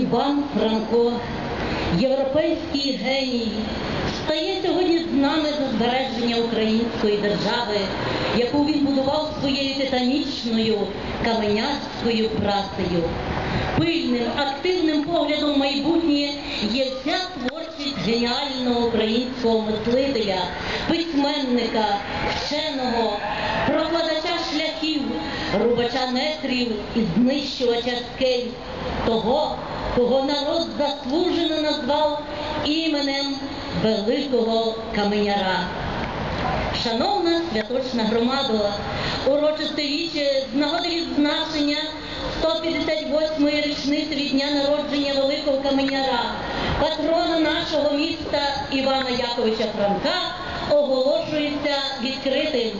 Іван Франко, європейський геній, стає сьогодні з нами за збереження української держави, яку він будував своєю титанічною каменяцькою працею. Пильним, активним поглядом майбутнє є вся творчість геніального українського мислителя, письменника, вченого, прокладача шляхів, рубача метрів і знищувача скель, того, кого народ заслужено назвав іменем Великого Каменяра. Шановна святочна громада, урочисте віче з нагоди відзначення 158-ї річниці від дня народження Великого Каменяра, патрона нашого міста Івана Яковича Франка, оголошується відкритим.